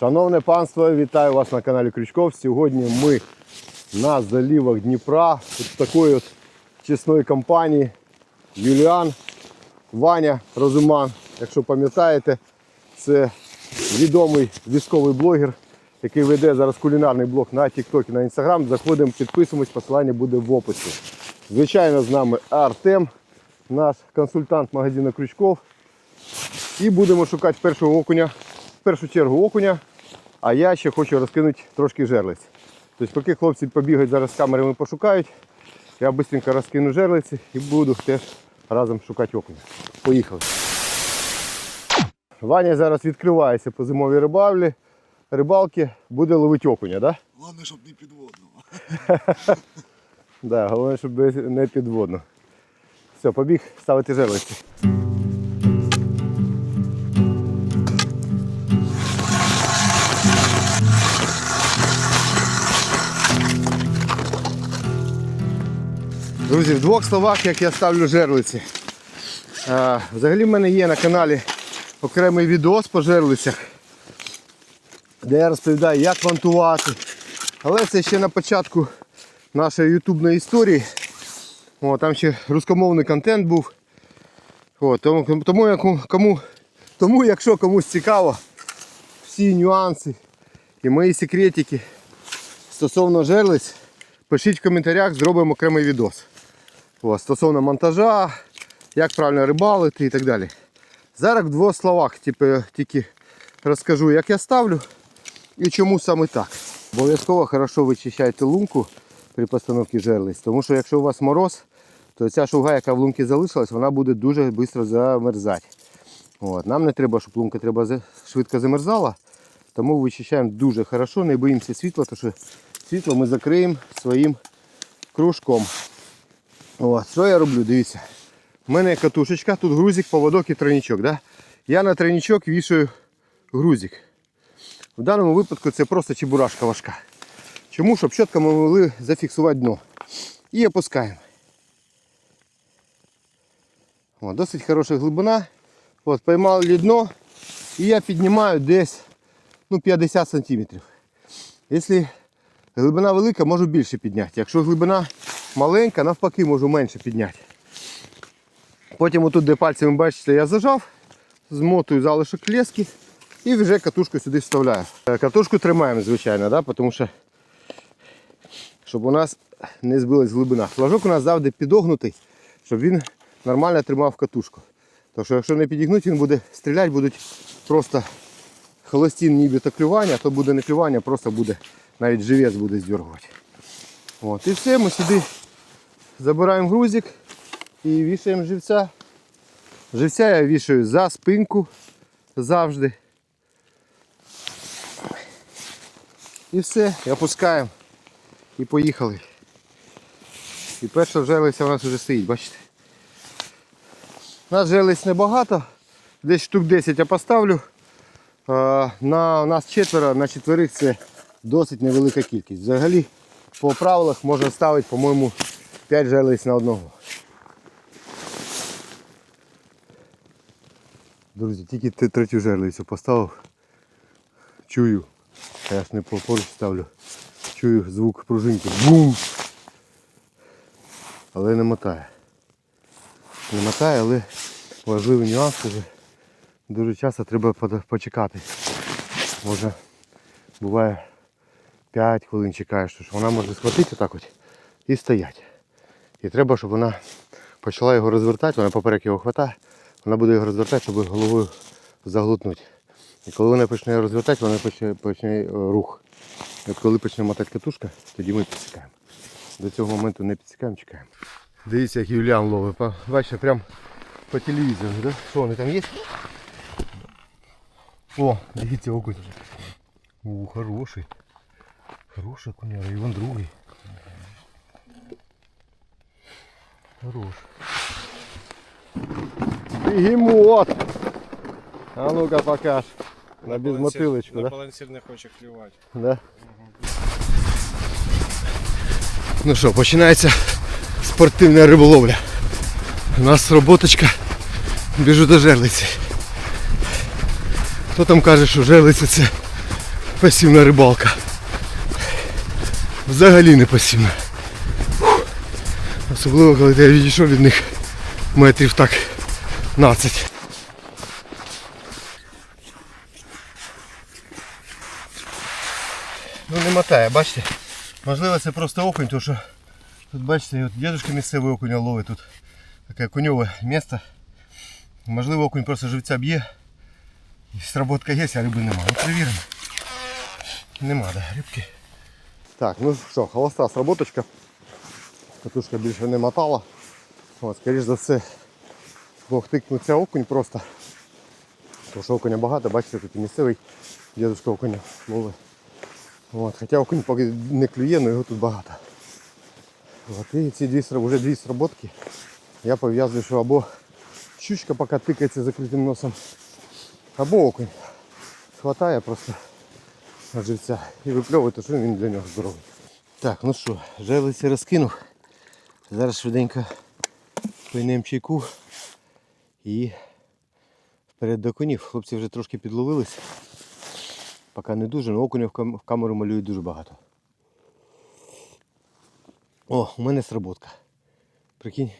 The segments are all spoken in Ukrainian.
Шановне панство, вітаю вас на каналі Крючков. Сьогодні ми на залівах Дніпра от такої от чесної компанії Юліан, Ваня Розуман. Якщо пам'ятаєте, це відомий військовий блогер, який веде зараз кулінарний блог на TikTok і на Instagram. Заходимо, підписуємось, посилання буде в описі. Звичайно, з нами Артем, наш консультант магазину Крючков. І будемо шукати першого окуня, в першу чергу окуня, а я ще хочу розкинути трошки жерлиць. Тобто, поки хлопці побігають зараз з камерами пошукають, я швидко розкину жерлиці і буду теж разом шукати окуня. Поїхали. Ваня зараз відкривається по зимовій рибалці. Рибалки буде ловити окуня, так? Головне, щоб не підводного. Да, головне, щоб не підводно. Все, побіг ставити жерлиці. Друзі, в двох словах, як я ставлю жерлиці. Взагалі в мене є на каналі окремий відео по жерлицях, де я розповідаю, як вантувати. Але це ще на початку нашої ютубної історії. О, там ще рускомовний контент був. О, тому, тому, кому, тому, якщо комусь цікаво, всі нюанси і мої секретики стосовно жерлиць, пишіть в коментарях, зробимо окремий відос. О, стосовно монтажа, як правильно рибалити і так далі. Зараз в двох словах типу, тільки розкажу, як я ставлю і чому саме так. Обов'язково хорошо вичищайте лунку при постановці жерлиць, тому що якщо у вас мороз, то ця шуга, яка в лунці залишилась, вона буде дуже швидко замерзати. От. Нам не треба, щоб лунка треба швидко замерзала, тому вичищаємо дуже хорошо, не боїмося світла, тому що світло ми закриємо своїм кружком. От. Що я роблю? Дивіться. У мене катушечка, тут грузик, поводок і тройничок. Да? Я на тройничок вішаю грузик. В даному випадку це просто чебурашка важка. Чому? Щоб чітко ми могли зафіксувати дно. І опускаємо. О, досить хороша глибина. От, поймали дно і я піднімаю десь ну, 50 см. Якщо глибина велика, можу більше підняти. Якщо глибина маленька, навпаки можу менше підняти. Потім отут, де пальцями бачите, я зажав, змотую залишок лески і вже катушку сюди вставляю. Е, Катушку тримаємо, звичайно, да? тому що щоб у нас не збилась глибина. Флажок у нас завжди підогнутий, щоб він нормально тримав катушку. Тому що якщо не підігнути, він буде стріляти, будуть просто холостін нібито клювання, то буде не клювання, просто буде навіть живець буде здергувати. От, і все, ми сюди забираємо грузик і вішаємо живця. Живця я вішаю за спинку завжди. І все, і опускаємо. І поїхали. І перша жерлиця у нас вже стоїть, бачите? У нас жерлиць небагато, десь штук 10 я поставлю. На у нас четверо, на четверих це досить невелика кількість. Взагалі по правилах можна ставити, по-моєму, 5 жерлиць на одного. Друзі, тільки третю жерлицю поставив. Чую. Я ж не по- поруч ставлю. Чую звук пружинки. Бум! Але не мотає. Не мотає, але важливий нюанс вже. Дуже часто треба почекати. Може буває 5 хвилин чекаєш, що вона може схватити так от і стоять. І треба, щоб вона почала його розвертати, вона поперек його хватає, вона буде його розвертати, щоб головою заглотнути. І коли вона почне розвертати, вона почне, почне е, рух. І от коли почне мотати катушка, тоді ми підсікаємо. До цього моменту не підсікаємо, чекаємо. Дивіться, як Юліан ловить. Бачите, прям по телевізору, да? Що вони там є? О, дивіться, окунь. О, хороший. Хороший окуняра, і вон другий. Хорош. Бегемот! А ну-ка покаж. На безмотилочку, На да? балансір не хоче клювати. Да. Ну що, починається спортивна риболовля. У нас роботочка. Біжу до жерлиці. Хто там каже, що жерлиця це пасівна рибалка. Взагалі не пасівна. Особливо, коли я відійшов від них метрів так 15. Ну не мотає, бачите? Можливо це просто окунь, тому що тут бачите, от дедушка місцевий окунь ловить тут таке окуньове місце. Можливо окунь просто живця б'є. Сработка є, а риби немає. Ну перевіримо. Нема, да, рибки. Так, ну що, холоста сработочка. Катушка більше не мотала. От, скоріш за все, Бог тикнуться окунь просто. Тому що окуня багато, бачите, тут і місцевий дідушка окуня ловить. От, хоча окунь поки не клює, але його тут багато. От, і ці дві, вже дві сработки я пов'язую, що або щучка поки тикається закритим носом, або окунь. Хватає просто живця і випльовує, що він для нього здоровий. Так, ну що, жерлиці розкинув. Зараз швиденько пийнемо чайку і вперед до конів. Хлопці вже трошки підловились. Поки не дуже, але окуня в камеру малюють дуже багато. О, у мене сработка. Прикинь,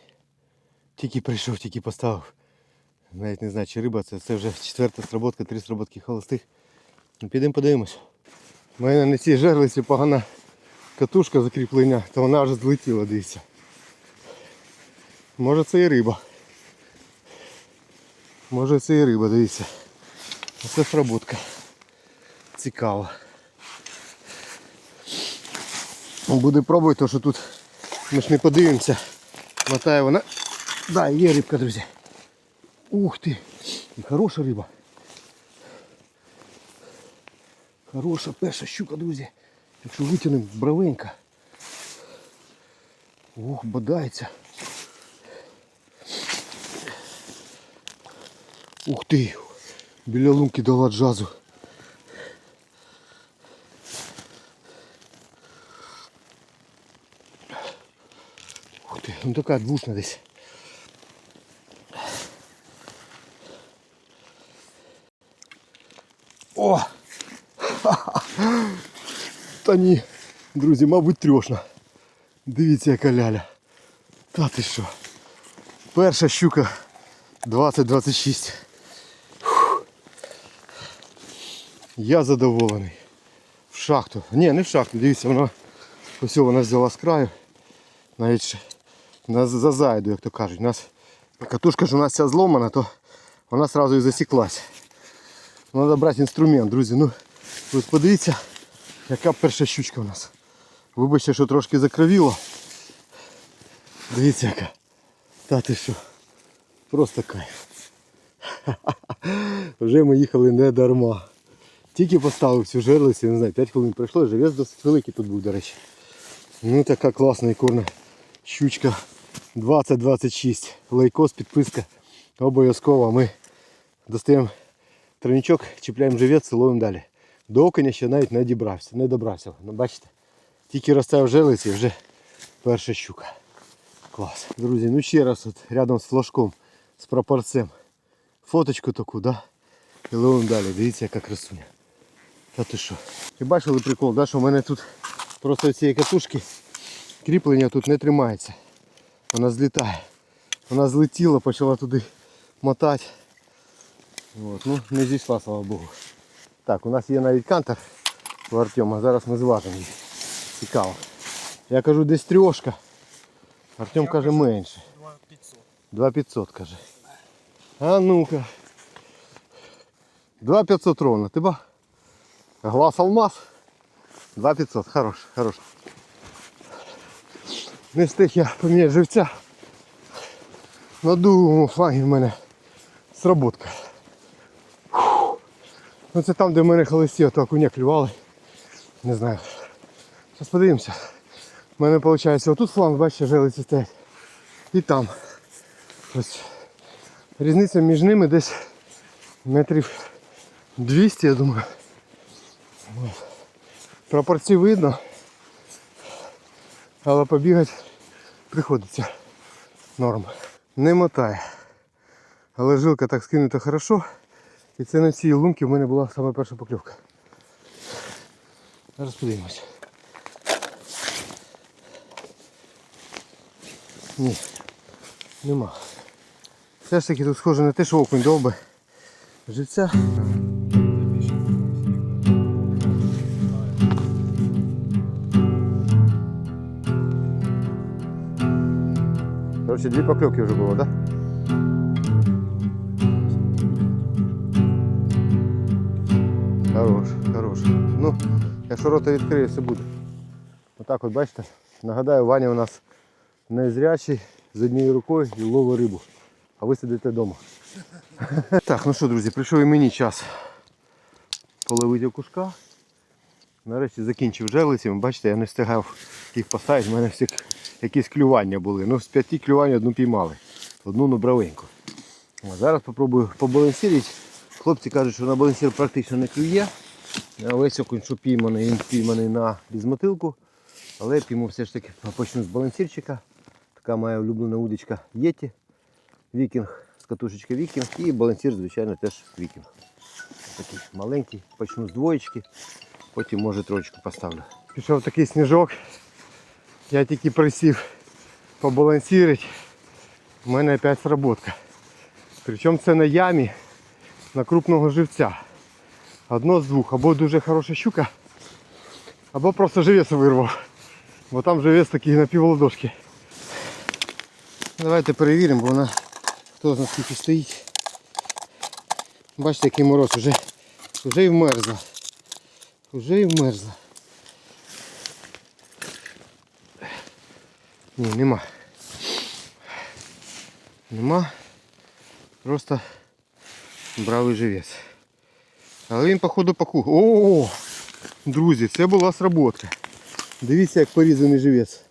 тільки прийшов, тільки поставив. Навіть не знаю, чи риба це, це вже четверта сработка, три сработки холостих. Ну, підемо подивимось. У мене на цій жерлиці погана катушка закріплення, то вона вже злетіла, дивіться. Може це і риба. Може це і риба, дивіться. Оце сработка. Цікаво. Буде пробувати, то що тут ми ж не подивимося. Мотає вона. Да, є рибка, друзі. Ух ти! І хороша риба. Хороша перша щука, друзі. Якщо витягнемо бравенька. Ох, бодається. Ух ти! Біля лунки дала джазу. Ух ти, ну така двушна десь. О! Та ні, друзі, мабуть, трьошна. Дивіться, яка ляля. Та ти що? Перша щука 20-26. Я задоволений. В шахту. Ні, не в шахту, дивіться, вона ось вона взяла з краю. Навіть за зайду, як то кажуть. У нас катушка ж у нас вся зломана, то вона одразу і засіклась. Треба брати інструмент, друзі. Ну, от подивіться, яка перша щучка у нас. Вибачте, що трошки закровіло. Дивіться яка. Та ти що? Просто кайф. Вже ми їхали не дарма. Тільки поставив цю жерлицю, не знаю, 5 хвилин пройшло, живець досить великий тут був, до речі. Ну така класна ікорна щучка 2026. Лайкос, підписка. Обов'язково ми достаємо тройничок, чіпляємо живець і ловимо далі. До окуня ще навіть не дібрався, не добрався. Ну, бачите, тільки розставив жерлиці і вже перша щука. Клас. Друзі, ну ще раз от рядом з флажком, з прапорцем. Фоточку таку, да? І ловимо далі. Дивіться, яка красуня. Та ти що? І бачили прикол, да, що в мене тут просто цієї катушки кріплення тут не тримається. Вона злітає. Вона злетіла, почала туди мотати. От, ну, не зійшла, слава Богу. Так, у нас є навіть кантер у Артема. Зараз ми зважимо її. Цікаво. Я кажу десь трьошка. Артем каже менше. 2500 каже. А ну-ка. 2500 ровно. Ти ба? Глаз алмаз. 2500. Хорош, хорош. Не встиг я поміняти живця. На другому флагі в мене сработка. Ну це там, де мене холості, то окуня клювали. Не знаю. Зараз подивимося. У мене виходить отут фланг, бачите, желиці стоять. І там. Ось. Різниця між ними десь метрів 200, я думаю. От. Пропорції видно. Але побігати приходиться. Норм. Не мотає. Але жилка так скинута хорошо. І це на цій лунці в мене була саме перша покльовка. Зараз подивимось. Ні, нема. Все ж таки тут схоже на те, що окунь довбе. Живця. Короче, дві покльовки вже було, так? Да? Хорош, хорош. Ну, якщо рота відкриє, все буде. Отак от бачите. Нагадаю, Ваня у нас незрячий з однією рукою і ловить рибу. А ви сидите вдома. Так, ну що, друзі, прийшов і мені час половити окушка. Нарешті закінчив жерлицями. Бачите, я не встигав їх поставити, в мене всі якісь клювання були. Ну, з п'яти клювань одну піймали. Одну на бравеньку. Зараз спробую побалансірити. Хлопці кажуть, що на балансір практично не клює. Весь окунь, що пійманий, він пійманий на безмотилку. Але пійму все ж таки почну з балансірчика. Така моя улюблена удочка Єті. Вікінг з катушечки Вікінг і балансір, звичайно, теж Вікінг. Такий маленький, почну з двоєчки, потім може троєчку поставлю. Пішов такий сніжок. Я тільки присів побалансірити. У мене опять сработка. Причому це на ямі на крупного живця. Одно з двох. Або дуже хороша щука, або просто живець вирвав. Бо там живець такий на півладошки. Давайте перевіримо, бо вона хто знає скільки стоїть. Бачите, який мороз вже, вже і вмерзла. Вже і вмерзла. Ні, нема. Нема. Просто бравий живець. Але він походу паку. О, друзі, це була сработка. Дивіться, як порізаний живець.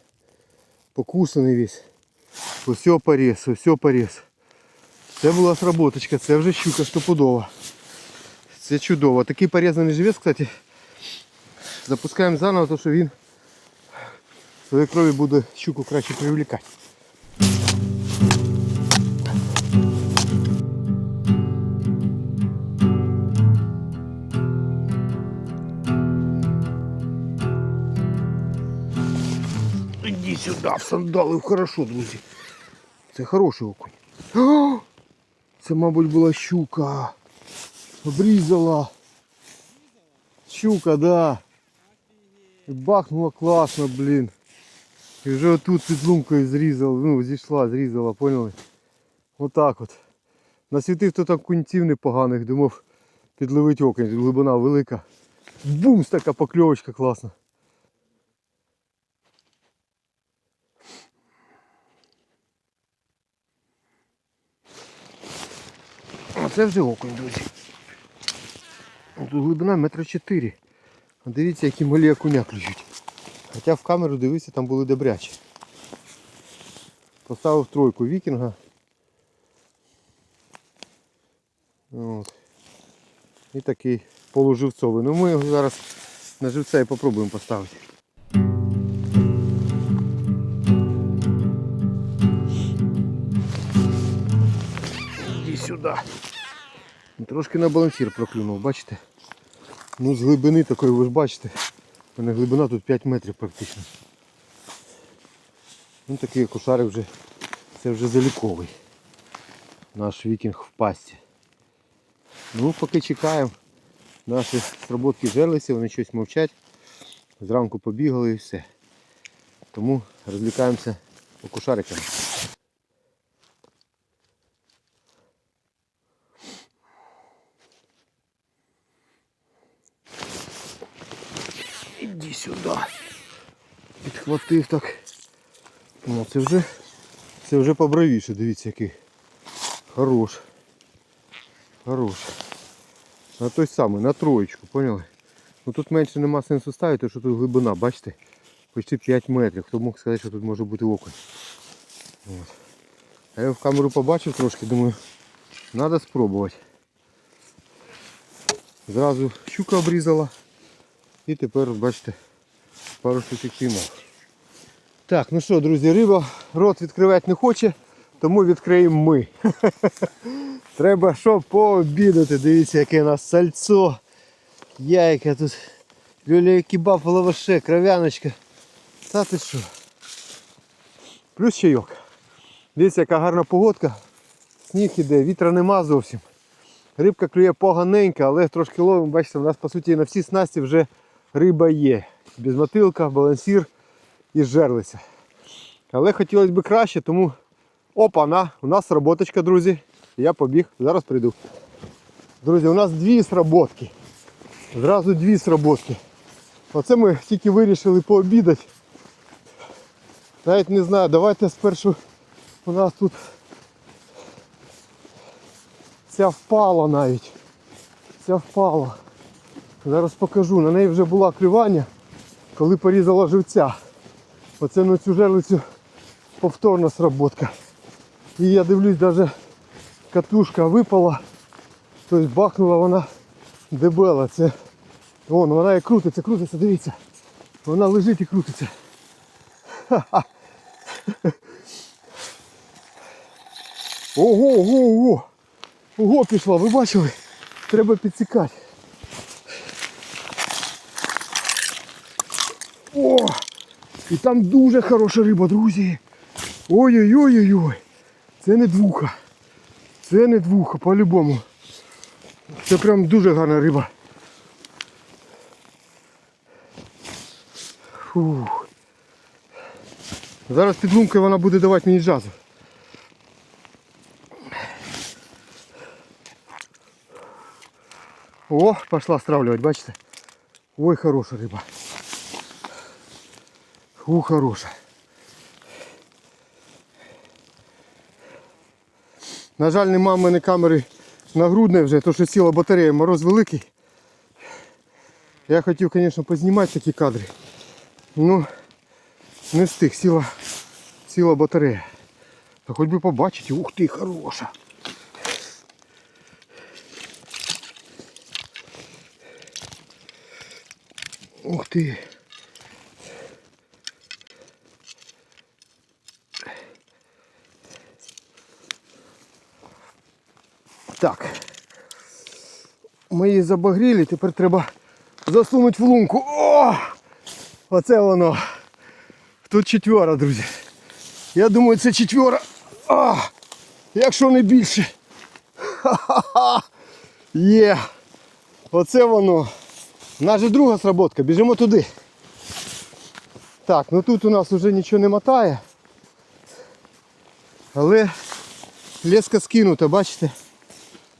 Покусаний весь. Ось поріз, ось поріз. Це була сработочка, це вже щука стопудова. Це чудово. Такий порізаний живець, кстати, запускаємо заново, тому що він в своїй крові буде щуку краще привлекати. Іди сюди, сандалив хорошо, друзі. Це хороший окунь. О! Це, мабуть, була щука. Обрізала. Щука, да. І бахнула класно, блін. І вже отут під лумкою зрізала, ну, зійшла, зрізала, поняли? Отак от. Насвітив то там кунців непоганих, думав підловить окунь, глибина велика. Бумс, така покльовочка класна. А це вже окунь, друзі. Тут глибина метра чотири. А дивіться, які малі окуня клюють. Хоча в камеру дивився, там були добрячі. Поставив тройку вікінга. От. І такий полуживцовий. Ну ми його зараз на живця і попробуємо поставити. Іди сюди. Трошки на балансір проклюнув, бачите? Ну з глибини такої, ви ж бачите. У мене глибина тут 5 метрів практично. Ну такий кошарик вже, це вже заліковий. Наш вікінг в пасті. Ну поки чекаємо. Наші сработки жерлися, вони щось мовчать. Зранку побігали і все. Тому розлікаємося окушариками. Іди сюди. Підхватив так. Ну, це вже це вже побравіше, дивіться який. Хорош. Хорош. На той самий, на троєчку, поняли? Ну тут менше нема сенсу ставити, тому що тут глибина, бачите? Почти 5 метрів. Хто мог сказати, що тут може бути окунь. От. А я в камеру побачив трошки, думаю, треба спробувати. Зразу щука обрізала. І тепер, бачите, пару штучок піймав. Так, ну що, друзі, риба рот відкривати не хоче, тому відкриємо ми. Треба що пообідати. Дивіться, яке у нас сальцо. Яйка тут Люля кебаб в лаваше, кров'яночка. Та ти що? Плюс чайок. Дивіться, яка гарна погодка. Сніг іде, вітра нема зовсім. Рибка клює поганенька, але трошки ловимо. Бачите, у нас по суті на всі снасті вже риба є. Без мотилка, балансір і жерлиця. Але хотілося б краще, тому опа, на, у нас роботочка, друзі. Я побіг, зараз прийду. Друзі, у нас дві сработки. Зразу дві сработки. Оце ми тільки вирішили пообідати. Навіть не знаю, давайте спершу у нас тут ця впала навіть. Ця впала. Зараз покажу. На неї вже була клювання, коли порізала живця. Оце на цю жерлицю повторна сработка. І я дивлюсь, навіть катушка випала. Тобто бахнула вона дебела. Це вон, вона і крутиться, крутиться, дивіться. Вона лежить і крутиться. Ха-ха. Ого, ого, ого. Ого, пішла, ви бачили? Треба підсікати. О! І там дуже хороша риба, друзі. Ой-ой-ой-ой-ой. Це не двуха. Це не двуха, по-любому. Це прям дуже гарна риба. Фух. Зараз під лункою вона буде давати мені джазу. О, пошла стравливать, бачите? Ой, хороша риба. Фу, хороша. На жаль, нема в мене камери нагрудної вже, то що сіла батарея, мороз великий. Я хотів, звісно, познімати такі кадри. Ну, не встиг, сіла, сіла батарея. Та хоч би побачити, ух ти, хороша. Ух ти. Так. Ми її забагріли, тепер треба засунути в лунку. О! Оце воно. Тут четвера, друзі. Я думаю, це четвера. А! Якщо не більше. Ха-ха-ха! Є. Оце воно. У нас же друга сработка, біжимо туди. Так, ну тут у нас вже нічого не мотає. Але леска скинута, бачите?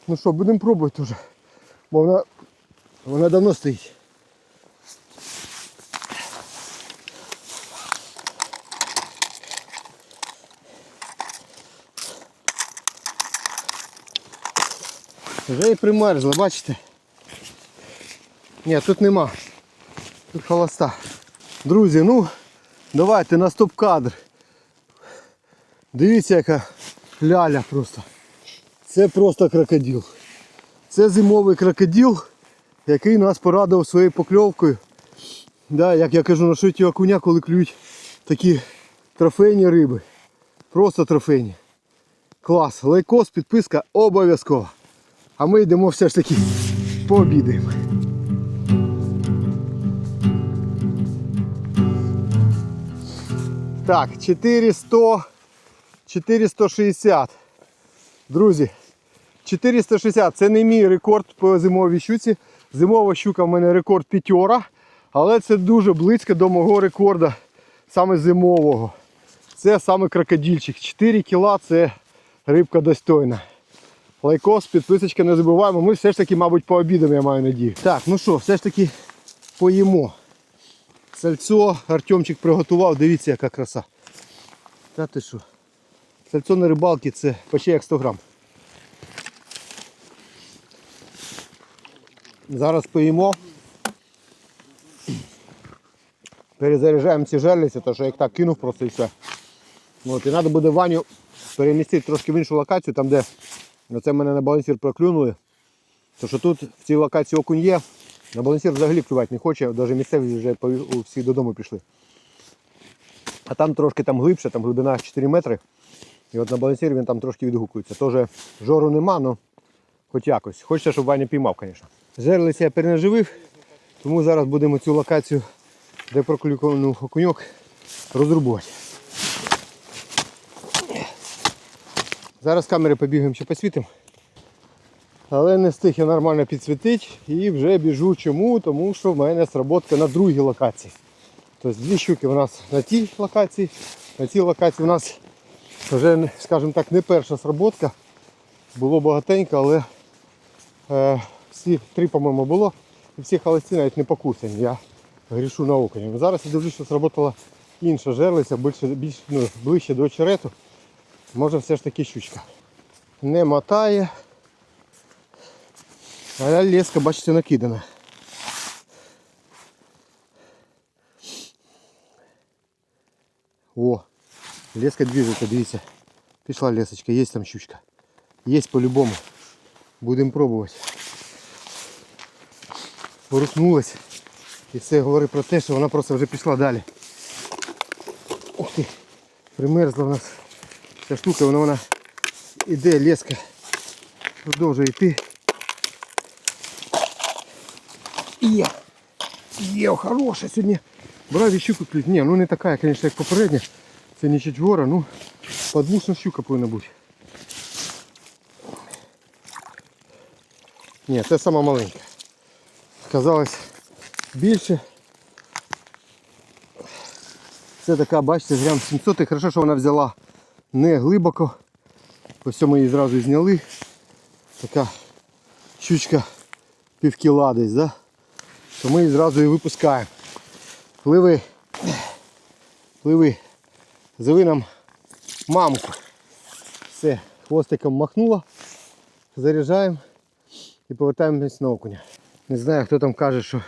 Ну що, будемо пробувати вже. Бо вона, вона давно стоїть. Вже і примерзла, бачите? Ні, тут нема. Тут холоста. Друзі, ну давайте на стоп-кадр. Дивіться, яка ляля просто. Це просто крокодил. Це зимовий крокодил, який нас порадував своєю покльовкою. Да, як я кажу, на шиті окуня, коли клюють такі трофейні риби. Просто трофейні. Клас. Лайкос, підписка обов'язково. А ми йдемо все ж таки пообідаємо. Так, 400, 460. Друзі, 460 це не мій рекорд по зимовій щуці. Зимова щука в мене рекорд п'ятьора, але це дуже близько до мого рекорду саме зимового. Це саме крокодильчик. 4 кіла це рибка достойна. Лайкос, підписочка не забуваємо. Ми все ж таки, мабуть, пообідаємо, я маю надію. Так, ну що, все ж таки поїмо. Сальцо Артемчик приготував, дивіться, яка краса. Та ти що? Сальцо на рибалці це почти як 100 грам. Зараз поїмо. Перезаряджаємо ці жерлиці, тому що як так кинув просто і все. От, і треба буде Ваню перемістити трошки в іншу локацію, там де оце мене на балансір проклюнули. То що тут в цій локації окунь є, на балансір взагалі клювати не хоче, навіть місцеві вже всі додому пішли. А там трошки там глибше, там глибина 4 метри. І от на балансірі він там трошки відгукується. Теж жору нема, але хоч якось. Хочеться, щоб Ваня піймав, звісно. Жерлиці я перенаживив. Тому зараз будемо цю локацію, де проклюкований окуньок, розрубувати. Зараз камери побігаємо ще посвітимо. Але не встиг я нормально підсвітити і вже біжу чому, тому що в мене сработка на другій локації. Тобто дві щуки у нас на тій локації, на цій локації у нас вже, скажімо так, не перша сработка. Було багатенько, але е, всі три, по-моєму, було. І всі холості навіть не покусані. Я грішу на окунь. Зараз я дивлюсь, що сработала інша жерлиця, більше, більш, ну, ближче до очерету. Може все ж таки щучка. Не мотає. А леска, бачите, накидана. О, леска движется, дивіться. Пішла лесочка, є там щучка. Є по-любому. Будемо пробувати. Порухнулась. І це говорить про те, що вона просто вже пішла далі. Ух ти, примерзла в нас ця штука, вона, вона іде, леска продовжує йти. Є! Є, хороша сьогодні. Брав і щуку клюють. Ні, ну не така, звісно, як попередня. Це не четвора, ну подвушна щука повинна бути. Ні, це сама маленька. Казалось більше. Це така, бачите, грам 700 і хорошо, що вона взяла не глибоко. Ось ми її зразу зняли. Така щучка пів кіла десь, да? то ми її зразу і випускаємо. Пливи, пливи, зови нам мамку. Все, хвостиком махнула, заряджаємо і повертаємось на окуня. Не знаю, хто там каже, що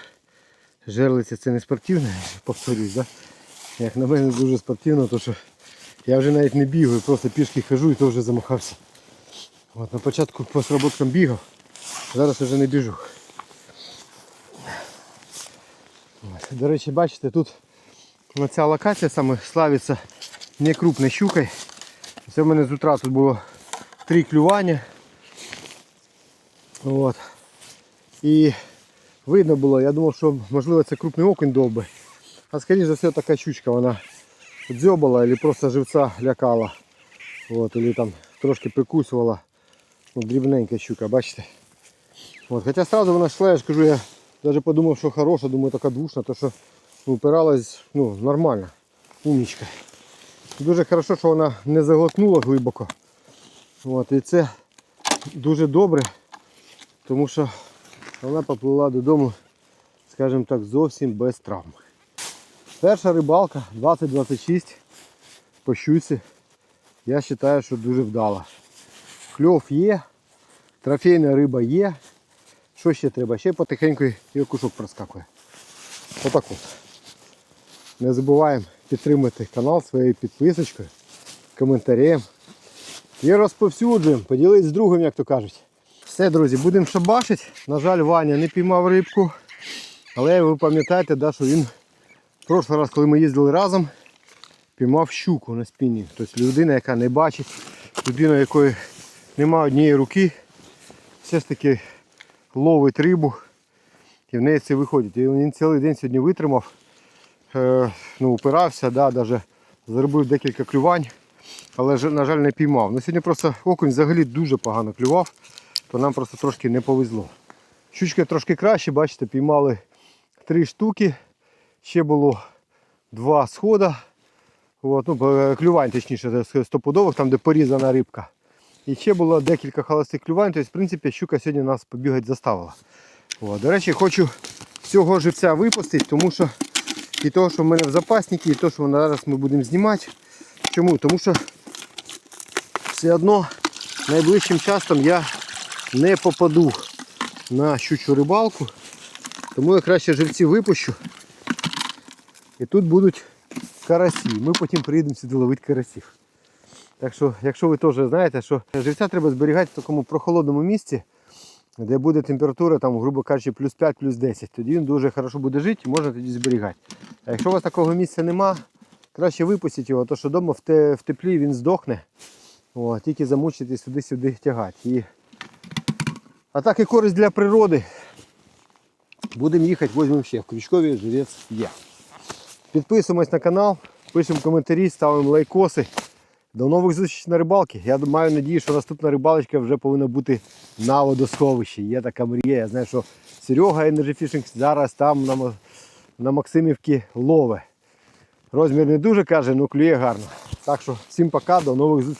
жерлиця це не спортивне, повторюсь, да? як на мене дуже спортивно, то що я вже навіть не бігаю, просто пішки хожу і то вже замахався. От, на початку по сработкам бігав, зараз вже не біжу. До речі, бачите, тут ця локація саме славиться не крупною щукою. Це в мене з утра тут було три клювання. От. І видно було, я думав, що можливо це крупний окунь довбий. А скоріше за все така щучка, вона дзьобала або просто живця лякала. От, або там трошки прикусувала. Ну, дрібненька щука, бачите? От, хоча одразу вона йшла, я ж кажу, я навіть подумав, що хороша, думаю, така душна, то що ну, упиралась ну, нормально. Умнічка. Дуже хорошо, що вона не заглотнула глибоко. От, і це дуже добре, тому що вона поплила додому, скажімо так, зовсім без травм. Перша рибалка 2026 по щуці. Я вважаю, що дуже вдала. Кльов є, трофейна риба є. Що ще треба? Ще потихеньку і окушок проскакує. Отак от. Не забуваємо підтримати канал своєю підписочкою, коментарем. І розповсюджуємо, поділись з другом, як то кажуть. Все, друзі, будемо шабашити. На жаль, Ваня не піймав рибку. Але ви пам'ятаєте, да, що він в прошлий раз, коли ми їздили разом, піймав щуку на спині. Тобто людина, яка не бачить, людина, якої немає однієї руки, все ж таки ловить рибу і в неї це виходить. І він цілий день сьогодні витримав, е, ну, упирався, да, даже зробив декілька клювань, але на жаль не піймав. Ну, сьогодні просто окунь взагалі дуже погано клював, то нам просто трошки не повезло. Щучка трошки краще, бачите, піймали три штуки, ще було два схода. От, ну, е, клювань, точніше, стопудових, там де порізана рибка. І ще було декілька холостих клювань, тобто, в принципі, щука сьогодні нас побігати заставила. От. До речі, хочу всього живця випустити, тому що і того, що в мене в запаснику, і те, що зараз ми будемо знімати. Чому? Тому що все одно найближчим часом я не попаду на щучу рибалку, тому я краще живці випущу. І тут будуть карасі. Ми потім приїдемо сюди ловити карасів. Так що, якщо ви теж знаєте, що живця треба зберігати в такому прохолодному місці, де буде температура, там, грубо кажучи, плюс 5, плюс 10, тоді він дуже хорошо буде жити і можна тоді зберігати. А якщо у вас такого місця нема, краще випустіть його, то що вдома в, теплі він здохне. О, тільки замучити сюди-сюди тягати. І... А так і користь для природи. Будемо їхати, візьмемо ще. В Крючкові живець є. Підписуємось на канал, пишемо коментарі, ставимо лайкоси. До нових зустрічей на рибалці. Я маю надію, що наступна рибалочка вже повинна бути на водосховищі. Є така мрія. Я знаю, що Серега Energy Fishing зараз там на, на Максимівці лове. Розмір не дуже каже, але клює гарно. Так що всім пока, до нових зустрічей.